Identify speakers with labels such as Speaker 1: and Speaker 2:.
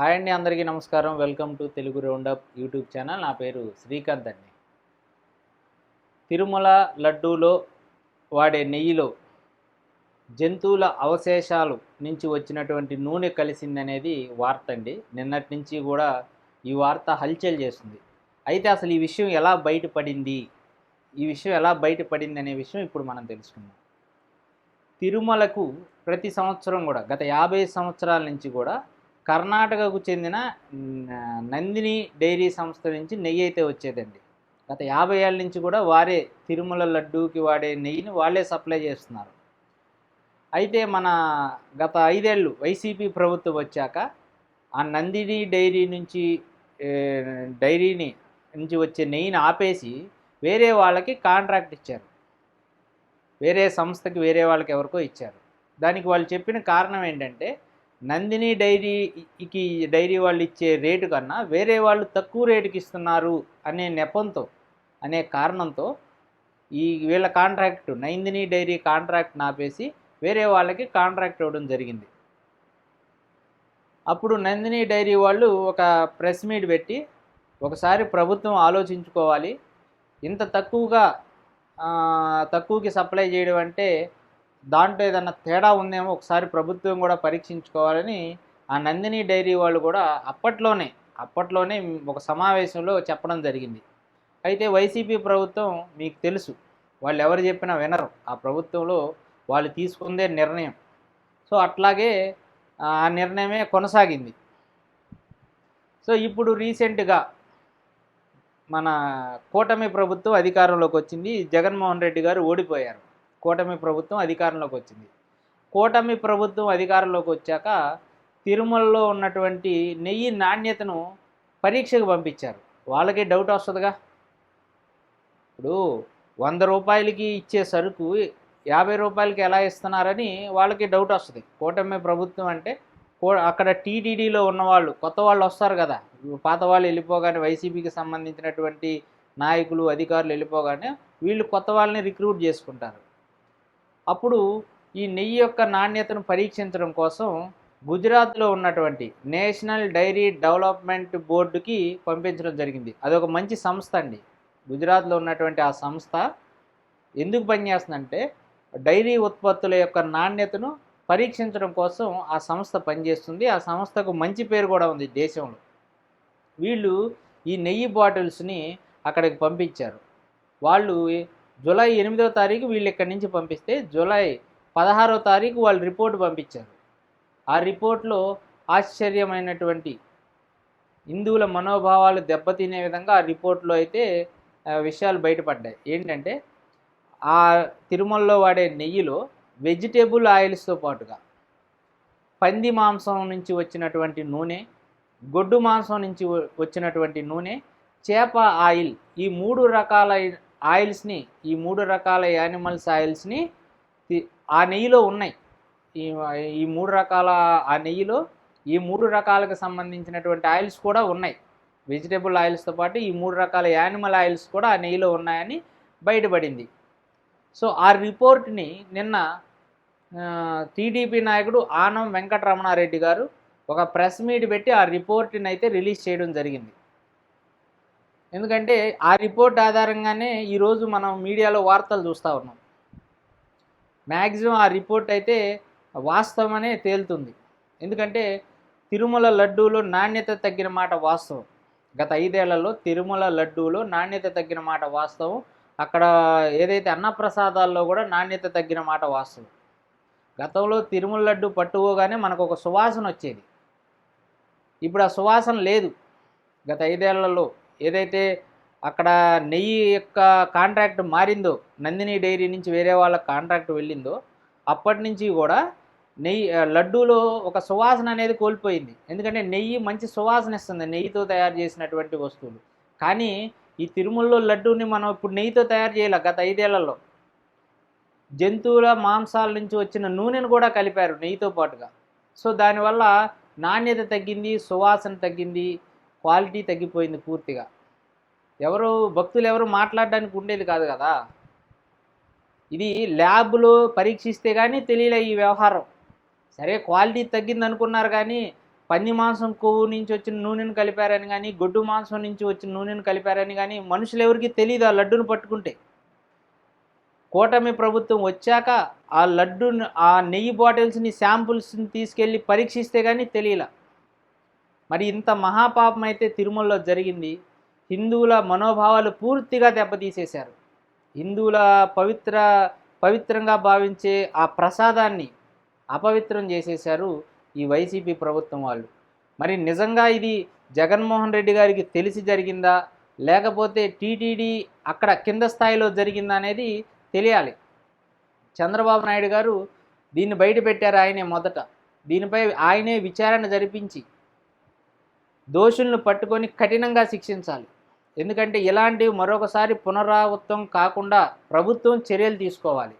Speaker 1: Hi అండి అందరికీ నమస్కారం. Welcome to Telugu roundup YouTube channel. నా పేరు శ్రీకాంత్ అండి. తిరుమల లడ్డూలో వాడే నెయ్యిలో జంతువుల అవశేషాలు నుంచి వచ్చినటువంటి నూనె కలిసిందనేది వార్త అండి. నిన్నటి నుంచి కూడా ఈ వార్త హల్చల్ చేస్తుంది. అయితే అసలు ఈ విషయం ఎలా బయటపడింది? ఈ విషయం ఎలా బయటపడింది అనే విషయం ఇప్పుడు మనం తెలుసుకుందాం. తిరుమలకు ప్రతి సంవత్సరం కూడా గత యాభై సంవత్సరాల నుంచి కూడా కర్ణాటకకు చెందిన నందిని డైరీ సంస్థ నుంచి నెయ్యి అయితే వచ్చేదండి. గత యాభై ఏళ్ళ నుంచి కూడా వారే తిరుమల లడ్డూకి వాడే నెయ్యిని వాళ్ళే సప్లై చేస్తున్నారు. అయితే మన గత ఐదేళ్ళు వైసీపీ ప్రభుత్వం వచ్చాక ఆ నందిని డైరీ నుంచి డైరీని నుంచి వచ్చే నెయ్యిని ఆపేసి వేరే వాళ్ళకి కాంట్రాక్ట్ ఇచ్చారు. వేరే సంస్థకి వేరే వాళ్ళకి ఎవరికో ఇచ్చారు. దానికి వాళ్ళు చెప్పిన కారణం ఏంటంటే నందిని డైరీకి డైరీ వాళ్ళు ఇచ్చే రేటు కన్నా వేరే వాళ్ళు తక్కువ రేటుకి ఇస్తున్నారు అనే నెపంతో అనే కారణంతో ఈ వీళ్ళ కాంట్రాక్ట్ నందిని డైరీ కాంట్రాక్ట్ నాపేసి వేరే వాళ్ళకి కాంట్రాక్ట్ ఇవ్వడం జరిగింది. అప్పుడు నందిని డైరీ వాళ్ళు ఒక ప్రెస్ మీట్ పెట్టి ఒకసారి ప్రభుత్వం ఆలోచించుకోవాలి. ఇంత తక్కువగా తక్కువకి సప్లై చేయడం అంటే దాంట్లో ఏదన్నా తేడా ఉందేమో ఒకసారి ప్రభుత్వం కూడా పరీక్షించుకోవాలని ఆ నందిని డైరీ వాళ్ళు కూడా అప్పట్లోనే అప్పట్లోనే ఒక సమావేశంలో చెప్పడం జరిగింది. అయితే వైసీపీ ప్రభుత్వం మీకు తెలుసు వాళ్ళు ఎవరు చెప్పినా వినరు. ఆ ప్రభుత్వంలో వాళ్ళు తీసుకుందే నిర్ణయం. సో అట్లాగే ఆ నిర్ణయమే కొనసాగింది. సో ఇప్పుడు రీసెంట్గా మన కూటమి ప్రభుత్వం అధికారంలోకి వచ్చింది. జగన్మోహన్ రెడ్డి గారు ఓడిపోయారు. కూటమి ప్రభుత్వం అధికారంలోకి వచ్చింది. కూటమి ప్రభుత్వం అధికారంలోకి వచ్చాక తిరుమలలో ఉన్నటువంటి నెయ్యి నాణ్యతను పరీక్షకు పంపించారు. వాళ్ళకే డౌట్ వస్తుందిగా. ఇప్పుడు వంద రూపాయలకి ఇచ్చే సరుకు యాభై రూపాయలకి ఎలా ఇస్తున్నారని వాళ్ళకి డౌట్ వస్తుంది. కూటమి ప్రభుత్వం అంటే కో- అక్కడ టీటీడీలో ఉన్నవాళ్ళు కొత్త వాళ్ళు వస్తారు కదా. పాత వాళ్ళు వెళ్ళిపోగానే వైసీపీకి సంబంధించినటువంటి నాయకులు అధికారులు వెళ్ళిపోగానే వీళ్ళు కొత్త వాళ్ళని రిక్రూట్ చేసుకుంటారు. అప్పుడు ఈ నెయ్యి యొక్క నాణ్యతను పరీక్షించడం కోసం గుజరాత్లో ఉన్నటువంటి నేషనల్ డైరీ డెవలప్మెంట్ బోర్డుకి పంపించడం జరిగింది. అదొక మంచి సంస్థ అండి. గుజరాత్లో ఉన్నటువంటి ఆ సంస్థ ఎందుకు పనిచేస్తుందంటే డైరీ ఉత్పత్తుల యొక్క నాణ్యతను పరీక్షించడం కోసం ఆ సంస్థ పనిచేస్తుంది. ఆ సంస్థకు మంచి పేరు కూడా ఉంది దేశంలో. వీళ్ళు ఈ నెయ్యి బాటిల్స్ని అక్కడికి పంపించారు. వాళ్ళు జూలై ఎనిమిదో తారీఖు వీళ్ళు ఇక్కడి నుంచి పంపిస్తే జూలై పదహారో తారీఖు వాళ్ళు రిపోర్ట్ పంపించారు. ఆ రిపోర్ట్లో ఆశ్చర్యమైనటువంటి హిందువుల మనోభావాలు దెబ్బతినే విధంగా ఆ రిపోర్ట్లో అయితే విషయాలు బయటపడ్డాయి. ఏంటంటే ఆ తిరుమలలో వాడే నెయ్యిలో వెజిటేబుల్ ఆయిల్స్తో పాటుగా పంది మాంసం నుంచి వచ్చినటువంటి నూనె గొడ్డు మాంసం నుంచి వచ్చినటువంటి నూనె చేప ఆయిల్ ఈ మూడు రకాల ఆయిల్స్ని ఈ మూడు రకాల యానిమల్స్ ఆయిల్స్ని ఆ నెయ్యిలో ఉన్నాయి. ఈ ఈ మూడు రకాల ఆ నెయ్యిలో ఈ మూడు రకాలకు సంబంధించినటువంటి ఆయిల్స్ కూడా ఉన్నాయి. వెజిటేబుల్ ఆయిల్స్తో పాటు ఈ మూడు రకాల యానిమల్ ఆయిల్స్ కూడా ఆ నెయ్యిలో ఉన్నాయని బయటపడింది. సో ఆ రిపోర్ట్ని నిన్న టీడీపీ నాయకుడు ఆనం వెంకటరమణారెడ్డి గారు ఒక ప్రెస్ మీట్ పెట్టి ఆ రిపోర్ట్ని అయితే రిలీజ్ చేయడం జరిగింది. ఎందుకంటే ఆ రిపోర్ట్ ఆధారంగానే ఈరోజు మనం మీడియాలో వార్తలు చూస్తూ ఉన్నాం. మ్యాక్సిమం ఆ రిపోర్ట్ అయితే వాస్తవమనే తేలుతుంది. ఎందుకంటే తిరుమల లడ్డూలో నాణ్యత తగ్గిన మాట వాస్తవం. గత ఐదేళ్ళలో తిరుమల లడ్డూలో నాణ్యత తగ్గిన మాట వాస్తవం. అక్కడ ఏదైతే అన్నప్రసాదాల్లో కూడా నాణ్యత తగ్గిన మాట వాస్తవం. గతంలో తిరుమల లడ్డు పట్టుకోగానే మనకు ఒక సువాసన వచ్చేది. ఇప్పుడు ఆ సువాసన లేదు. గత ఐదేళ్ళలో ఏదైతే అక్కడ నెయ్యి యొక్క కాంట్రాక్ట్ మారిందో నందిని డైరీ నుంచి వేరే వాళ్ళ కాంట్రాక్ట్ వెళ్ళిందో అప్పటి నుంచి కూడా నెయ్యి లడ్డూలో ఒక సువాసన అనేది కోల్పోయింది. ఎందుకంటే నెయ్యి మంచి సువాసన ఇస్తుంది నెయ్యితో తయారు చేసినటువంటి వస్తువులు. కానీ ఈ తిరుమలలో లడ్డూని మనం ఇప్పుడు నెయ్యితో తయారు చేయాలి గత ఐదేళ్ళలో. జంతువుల మాంసాల నుంచి వచ్చిన నూనెను కూడా కలిపారు నెయ్యితో పాటుగా. సో దానివల్ల నాణ్యత తగ్గింది సువాసన తగ్గింది క్వాలిటీ తగ్గిపోయింది పూర్తిగా. ఎవరు భక్తులు ఎవరు మాట్లాడడానికి ఉండేది కాదు కదా. ఇది ల్యాబ్లో పరీక్షిస్తే కానీ తెలియలే ఈ వ్యవహారం. సరే క్వాలిటీ తగ్గింది అనుకున్నారు కానీ పంది మాంసం కొవ్వు నుంచి వచ్చిన నూనెను కలిపారని కానీ గొడ్డు మాంసం నుంచి వచ్చిన నూనెను కలిపారని కానీ మనుషులు ఎవరికి తెలియదు ఆ లడ్డును పట్టుకుంటే. కూటమి ప్రభుత్వం వచ్చాక ఆ లడ్డును ఆ నెయ్యి బాటిల్స్ని శాంపుల్స్ని తీసుకెళ్ళి పరీక్షిస్తే కానీ తెలియలా. మరి ఇంత మహాపాపం అయితే తిరుమలలో జరిగింది. హిందువుల మనోభావాలు పూర్తిగా దెబ్బతీసేశారు. హిందువుల పవిత్ర పవిత్రంగా భావించే ఆ ప్రసాదాన్ని అపవిత్రం చేసేశారు ఈ వైసీపీ ప్రభుత్వం వాళ్ళు. మరి నిజంగా ఇది జగన్మోహన్ రెడ్డి గారికి తెలిసి జరిగిందా? లేకపోతే టీటీడీ అక్కడ కింద స్థాయిలో జరిగిందా అనేది తెలియాలి. చంద్రబాబు నాయుడు గారు దీన్ని బయట పెట్టారు ఆయనే మొదట. దీనిపై ఆయనే విచారణ జరిపించి దోషులను పట్టుకొని కఠినంగా శిక్షించాలి. ఎందుకంటే ఇలాంటివి మరొకసారి పునరావృతం కాకుండా ప్రభుత్వం చర్యలు తీసుకోవాలి.